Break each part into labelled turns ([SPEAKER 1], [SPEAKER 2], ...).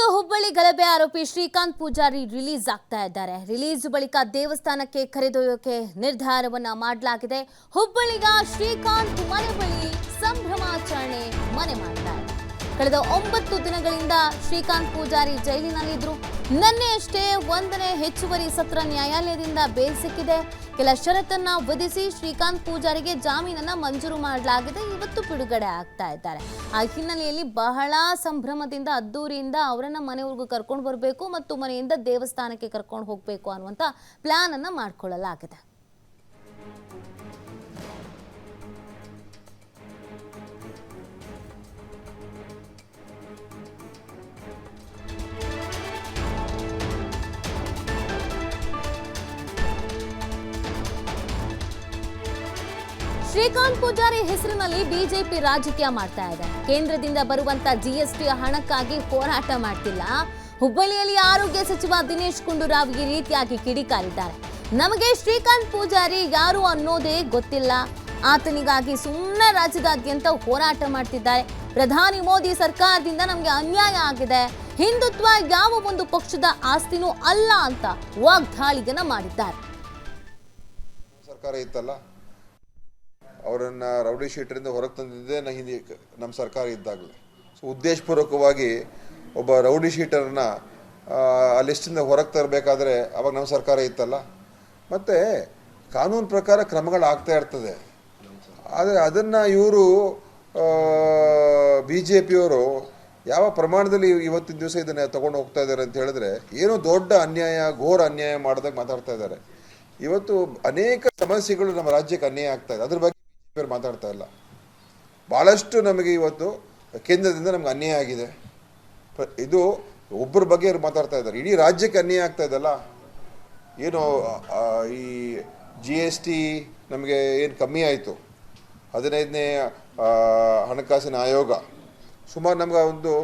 [SPEAKER 1] ಇಂದು ಹುಬ್ಬಳ್ಳಿ ಗಲಭೆ ಆರೋಪಿ ಶ್ರೀಕಾಂತ್ ಪೂಜಾರಿ ರಿಲೀಸ್ ಆಗ್ತಾ ಇದ್ದಾರೆ. ರಿಲೀಸ್ ಬಳಿಕ ದೇವಸ್ಥಾನಕ್ಕೆ ಕರೆದೊಯ್ಯೋಕೆ ನಿರ್ಧಾರವನ್ನ ಮಾಡಲಾಗಿದೆ. ಹುಬ್ಬಳ್ಳಿಗ ಶ್ರೀಕಾಂತ್ ಮನೆ ಬಳಿ ಸಂಭ್ರಮಾಚರಣೆ ಮನೆ ಮಾಡ್ತಾರೆ ಕಳೆದ ಒಂಬತ್ತು ದಿನಗಳಿಂದ ಶ್ರೀಕಾಂತ್ ಪೂಜಾರಿ ಜೈಲಿನಲ್ಲಿದ್ರು. ನಿನ್ನೆಯಷ್ಟೇ ಒಂದನೇ ಹೆಚ್ಚುವರಿ ಸತ್ರ ನ್ಯಾಯಾಲಯದಿಂದ ಬೇಲ್ ಸಿಕ್ಕಿದೆ ಕೆಲ ಷರತ್ತನ್ನ ವಿಧಿಸಿ ಶ್ರೀಕಾಂತ್ ಪೂಜಾರಿಗೆ ಜಾಮೀನನ್ನ ಮಂಜೂರು ಮಾಡಲಾಗಿದೆ. ಇವತ್ತು ಬಿಡುಗಡೆ ಆಗ್ತಾ ಇದ್ದಾರೆ. ಆ ಹಿನ್ನೆಲೆಯಲ್ಲಿ ಬಹಳ ಸಂಭ್ರಮದಿಂದ ಅದ್ದೂರಿಯಿಂದ ಅವರನ್ನ ಮನೆವರೆಗೂ ಕರ್ಕೊಂಡು ಬರಬೇಕು ಮತ್ತು ಮನೆಯಿಂದ ದೇವಸ್ಥಾನಕ್ಕೆ ಕರ್ಕೊಂಡು ಹೋಗಬೇಕು ಅನ್ನುವಂಥ ಪ್ಲಾನ್ ಅನ್ನ ಮಾಡ್ಕೊಳ್ಳಲಾಗಿದೆ. ಶ್ರೀಕಾಂತ್ ಪೂಜಾರಿ ಹೆಸರಿನಲ್ಲಿ ಬಿಜೆಪಿ ರಾಜಕೀಯ ಮಾಡ್ತಾ ಇದೆ. ಕೇಂದ್ರದಿಂದ ಬರುವಂತ ಜಿಎಸ್ಟಿ ಹಣಕ್ಕಾಗಿ ಹೋರಾಟ ಮಾಡ್ತಿಲ್ಲ. ಹುಬ್ಬಳ್ಳಿಯಲ್ಲಿ ಆರೋಗ್ಯ ಸಚಿವ ದಿನೇಶ್ ಗುಂಡೂರಾವ್ ಈ ರೀತಿಯಾಗಿ ಕಿಡಿಕಾರಿದ್ದಾರೆ. ನಮಗೆ ಶ್ರೀಕಾಂತ್ ಪೂಜಾರಿ ಯಾರು ಅನ್ನೋದೇ ಗೊತ್ತಿಲ್ಲ. ಆತನಿಗಾಗಿ ಸುಮ್ಮನೆ ರಾಜ್ಯದಾದ್ಯಂತ ಹೋರಾಟ ಮಾಡ್ತಿದ್ದಾರೆ. ಪ್ರಧಾನಿ ಮೋದಿ ಸರ್ಕಾರದಿಂದ ನಮಗೆ ಅನ್ಯಾಯ ಆಗಿದೆ. ಹಿಂದುತ್ವ ಯಾವ ಒಂದು ಪಕ್ಷದ ಆಸ್ತಿನೂ ಅಲ್ಲ ಅಂತ ವಾಗ್ದಾಳಿಯನ್ನ ಮಾಡಿದ್ದಾರೆ.
[SPEAKER 2] ಸರ್ಕಾರ ಇತ್ತಲ್ಲ? ಅವರನ್ನ ರೌಡಿ ಶೀಟರಿಂದ ಹೊರಗೆ ತಂದಿದ್ದೆ ನ ಹಿಂದೆ ನಮ್ಮ ಸರ್ಕಾರ ಇದ್ದಾಗಲೇ. ಸೊ ಉದ್ದೇಶಪೂರ್ವಕವಾಗಿ ಒಬ್ಬ ರೌಡಿ ಶೀಟರ್ನ, ಆ ಲಿಸ್ಟಿಂದ ಹೊರಗೆ ತರಬೇಕಾದ್ರೆ ಅವಾಗ ನಮ್ಮ ಸರ್ಕಾರ ಇತ್ತಲ್ಲ. ಮತ್ತು ಕಾನೂನು ಪ್ರಕಾರ ಕ್ರಮಗಳು ಆಗ್ತಾ ಇರ್ತದೆ. ಆದರೆ ಅದನ್ನು ಇವರು ಬಿ ಜೆ ಪಿಯವರು ಯಾವ ಪ್ರಮಾಣದಲ್ಲಿ ಇವತ್ತಿನ ದಿವಸ ಇದನ್ನು ತೊಗೊಂಡು ಹೋಗ್ತಾ ಇದ್ದಾರೆ ಅಂತ ಹೇಳಿದ್ರೆ ಏನೋ ದೊಡ್ಡ ಅನ್ಯಾಯ, ಘೋರ ಅನ್ಯಾಯ ಮಾಡಿದಾಗ ಮಾತಾಡ್ತಾ ಇದ್ದಾರೆ ಇವತ್ತು ಅನೇಕ ಸಮಸ್ಯೆಗಳು ನಮ್ಮ ರಾಜ್ಯಕ್ಕೆ ಅನ್ಯಾಯ ಆಗ್ತಾ ಇದೆ. ಅದ್ರ ಬಗ್ಗೆ ಯವರು ಮಾತಾಡ್ತಾ ಇಲ್ಲ. ಭಾಳಷ್ಟು ನಮಗೆ ಇವತ್ತು ಕೇಂದ್ರದಿಂದ ನಮ್ಗೆ ಅನ್ಯಾಯ ಆಗಿದೆ. ಇದು ಒಬ್ಬರ ಬಗ್ಗೆ ಇವ್ರು ಮಾತಾಡ್ತಾ ಇದ್ದಾರೆ. ಇಡೀ ರಾಜ್ಯಕ್ಕೆ ಅನ್ಯಾಯ ಆಗ್ತಾ ಇದೆಲ್ಲ ಏನು ಈ ಜಿ ಎಸ್ ಟಿ ನಮಗೆ ಏನು ಕಮ್ಮಿ ಆಯಿತು? ಹದಿನೈದನೇ ಹಣಕಾಸಿನ ಆಯೋಗ. ಸುಮಾರು ನಮ್ಗೆ ಒಂದು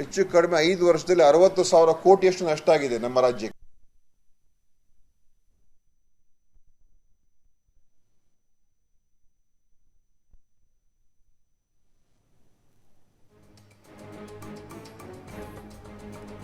[SPEAKER 2] ಹೆಚ್ಚು ಕಡಿಮೆ ಐದು ವರ್ಷದಲ್ಲಿ ಅರವತ್ತು ಸಾವಿರ ಕೋಟಿಯಷ್ಟು ನಷ್ಟ ಆಗಿದೆ ನಮ್ಮ ರಾಜ್ಯಕ್ಕೆ.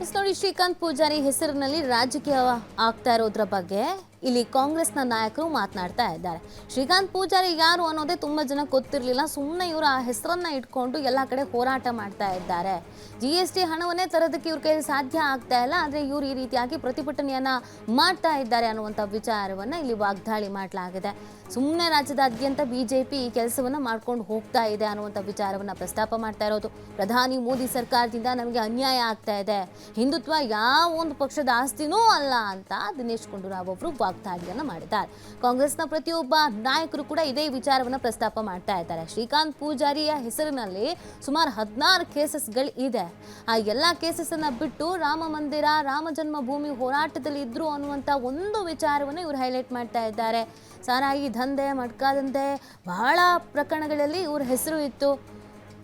[SPEAKER 1] ನೋಡಿ ಶ್ರೀಕಾಂತ್ ಪೂಜಾರಿ ಹೆಸರಿನಲ್ಲಿ ರಾಜಕೀಯ ಆಗ್ತಾ ಇರೋದ್ರ ಬಗ್ಗೆ. ಇಲ್ಲಿ ಕಾಂಗ್ರೆಸ್ನ ನಾಯಕರು ಮಾತನಾಡ್ತಾ ಇದ್ದಾರೆ. ಶ್ರೀಕಾಂತ್ ಪೂಜಾರಿ ಯಾರು ಅನ್ನೋದೇ ತುಂಬ ಜನ ಗೊತ್ತಿರಲಿಲ್ಲ. ಸುಮ್ಮನೆ ಇವರು ಆ ಹೆಸರನ್ನ ಇಟ್ಕೊಂಡು ಎಲ್ಲ ಕಡೆ ಹೋರಾಟ ಮಾಡ್ತಾ ಇದ್ದಾರೆ. ಜಿ ಎಸ್ ಟಿ ಹಣವನ್ನೇ ತರೋದಕ್ಕೆ ಇವ್ರ ಕೈಲಿ ಸಾಧ್ಯ ಆಗ್ತಾ ಇಲ್ಲ. ಆದರೆ ಇವರು ಈ ರೀತಿಯಾಗಿ ಪ್ರತಿಭಟನೆಯನ್ನ ಮಾಡ್ತಾ ಇದ್ದಾರೆ ಅನ್ನುವಂಥ ವಿಚಾರವನ್ನ ಇಲ್ಲಿ ವಾಗ್ದಾಳಿ ಮಾಡಲಾಗಿದೆ. ಸುಮ್ಮನೆ ರಾಜ್ಯದಾದ್ಯಂತ ಬಿಜೆಪಿ ಈ ಕೆಲಸವನ್ನ ಮಾಡ್ಕೊಂಡು ಹೋಗ್ತಾ ಇದೆ ಅನ್ನುವಂಥ ವಿಚಾರವನ್ನ ಪ್ರಸ್ತಾಪ ಮಾಡ್ತಾ ಇರೋದು. ಪ್ರಧಾನಿ ಮೋದಿ ಸರ್ಕಾರದಿಂದ ನಮಗೆ ಅನ್ಯಾಯ ಆಗ್ತಾ ಇದೆ. ಹಿಂದುತ್ವ ಯಾವ ಒಂದು ಪಕ್ಷದ ಆಸ್ತಿನೂ ಅಲ್ಲ ಅಂತ ದಿನೇಶ್ ಗುಂಡೂರಾವ್ ಅವರು ವಾಗ್ದಾಳಿಯನ್ನ ಮಾಡಿದ್ದಾರೆ. ಕಾಂಗ್ರೆಸ್ನ ಪ್ರತಿಯೊಬ್ಬ ನಾಯಕರು ಕೂಡ ಇದೇ ವಿಚಾರವನ್ನ ಪ್ರಸ್ತಾಪ ಮಾಡ್ತಾ ಇದ್ದಾರೆ. ಶ್ರೀಕಾಂತ್ ಪೂಜಾರಿಯ ಹೆಸರಿನಲ್ಲಿ ಸುಮಾರು ಹದಿನಾರು ಕೇಸಸ್ಗಳು ಇದೆ. ಆ ಎಲ್ಲ ಕೇಸಸ್ ಅನ್ನ ಬಿಟ್ಟು ರಾಮ ಮಂದಿರ, ರಾಮ ಜನ್ಮಭೂಮಿ ಹೋರಾಟದಲ್ಲಿ ಇದ್ರು ಅನ್ನುವಂಥ ಒಂದು ವಿಚಾರವನ್ನು ಇವರು ಹೈಲೈಟ್ ಮಾಡ್ತಾ ಇದ್ದಾರೆ. ಸಾರಾಯಿ ದಂಧೆ ಮಡ್ಕಾದಂಧೆ ಬಹಳ ಪ್ರಕರಣಗಳಲ್ಲಿ ಇವ್ರ ಹೆಸರು ಇತ್ತು.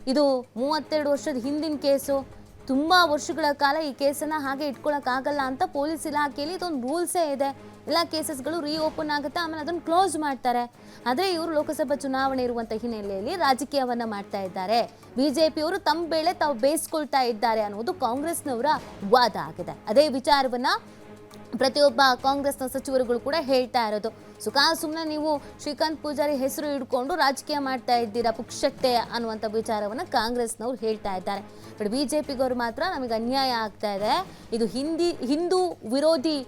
[SPEAKER 1] ಇದು ಮೂವತ್ತೆರಡು ವರ್ಷದ ಹಿಂದಿನ ಕೇಸು. ತುಂಬ ವರ್ಷಗಳ ಕಾಲ ಈ ಕೇಸನ್ನು ಹಾಗೆ ಇಟ್ಕೊಳಕ್ಕಾಗಲ್ಲ ಅಂತ ಪೊಲೀಸ್ ಇಲಾಖೆಯಲ್ಲಿ ಇದೊಂದು ರೂಲ್ಸೇ ಇದೆ. ಎಲ್ಲ ಕೇಸಸ್ಗಳು ರೀಓಪನ್ ಆಗುತ್ತೆ, ಆಮೇಲೆ ಅದನ್ನು ಕ್ಲೋಸ್ ಮಾಡ್ತಾರೆ. ಆದರೆ ಇವರು ಲೋಕಸಭಾ ಚುನಾವಣೆ ಇರುವಂಥ ಹಿನ್ನೆಲೆಯಲ್ಲಿ ರಾಜಕೀಯವನ್ನ ಮಾಡ್ತಾ ಇದ್ದಾರೆ. ಬಿಜೆಪಿಯವರು ತಮ್ಮ ಬೇಳೆ ತಾವು ಬೇಯಿಸ್ಕೊಳ್ತಾ ಇದ್ದಾರೆ ಅನ್ನೋದು ಕಾಂಗ್ರೆಸ್ನವರ ವಾದ ಆಗಿದೆ. ಅದೇ ವಿಚಾರವನ್ನ ಪ್ರತಿಯೊಬ್ಬ ಕಾಂಗ್ರೆಸ್ನ ಸಚಿವರುಗಳು ಕೂಡ ಹೇಳ್ತಾ ಇರೋದು. ಸುಖ ಸುಮ್ಮನೆ ನೀವು ಶ್ರೀಕಾಂತ್ ಪೂಜಾರಿ ಹೆಸರು ಹಿಡ್ಕೊಂಡು ರಾಜಕೀಯ ಮಾಡ್ತಾ ಇದ್ದೀರಾ, ಪುಕ್ಷಟ್ಟೆ ಅನ್ನುವಂಥ ವಿಚಾರವನ್ನು ಕಾಂಗ್ರೆಸ್ನವ್ರು ಹೇಳ್ತಾ ಇದ್ದಾರೆ. ಬಟ್ ಬಿ ಜೆ ಪಿಗವ್ರು ಮಾತ್ರ ನಮಗೆ ಅನ್ಯಾಯ ಆಗ್ತಾ ಇದೆ. ಇದು ಹಿಂದಿ, ಹಿಂದೂ ವಿರೋಧಿ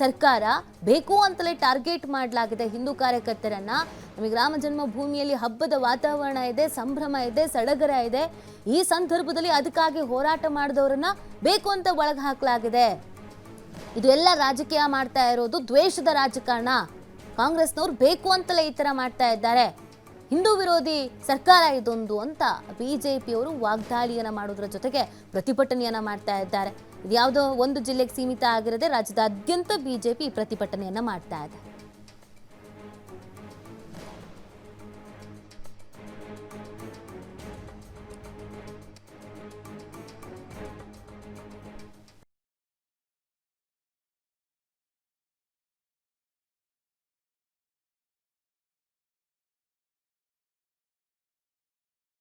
[SPEAKER 1] ಸರ್ಕಾರ ಬೇಕು ಅಂತಲೇ ಟಾರ್ಗೆಟ್ ಮಾಡಲಾಗಿದೆ ಹಿಂದೂ ಕಾರ್ಯಕರ್ತರನ್ನ. ನಮಗೆ ರಾಮ ಜನ್ಮಭೂಮಿಯಲ್ಲಿ ಹಬ್ಬದ ವಾತಾವರಣ ಇದೆ, ಸಂಭ್ರಮ ಇದೆ, ಸಡಗರ ಇದೆ. ಈ ಸಂದರ್ಭದಲ್ಲಿ ಅದಕ್ಕಾಗಿ ಹೋರಾಟ ಮಾಡಿದವರನ್ನ ಬೇಕು ಅಂತ ಒಳಗೆ ಹಾಕಲಾಗಿದೆ. ಇದು ಎಲ್ಲ ರಾಜಕೀಯ ಮಾಡ್ತಾ ಇರೋದು ದ್ವೇಷದ ರಾಜಕಾರಣ. ಕಾಂಗ್ರೆಸ್ನವ್ರು ಬೇಕು ಅಂತಲೇ ಈ ಥರ ಮಾಡ್ತಾ ಇದ್ದಾರೆ. ಹಿಂದೂ ವಿರೋಧಿ ಸರ್ಕಾರ ಇದೊಂದು ಅಂತ ಬಿಜೆಪಿಯವರು ವಾಗ್ದಾಳಿಯನ್ನ ಮಾಡೋದ್ರ ಜೊತೆಗೆ ಪ್ರತಿಭಟನೆಯನ್ನ ಮಾಡ್ತಾ ಇದ್ದಾರೆ. ಇದು ಯಾವುದೋ ಒಂದು ಜಿಲ್ಲೆಗೆ ಸೀಮಿತ ಆಗಿರದೆ ರಾಜ್ಯದಾದ್ಯಂತ ಬಿಜೆಪಿ ಪ್ರತಿಭಟನೆಯನ್ನ ಮಾಡ್ತಾ ಇದೆ.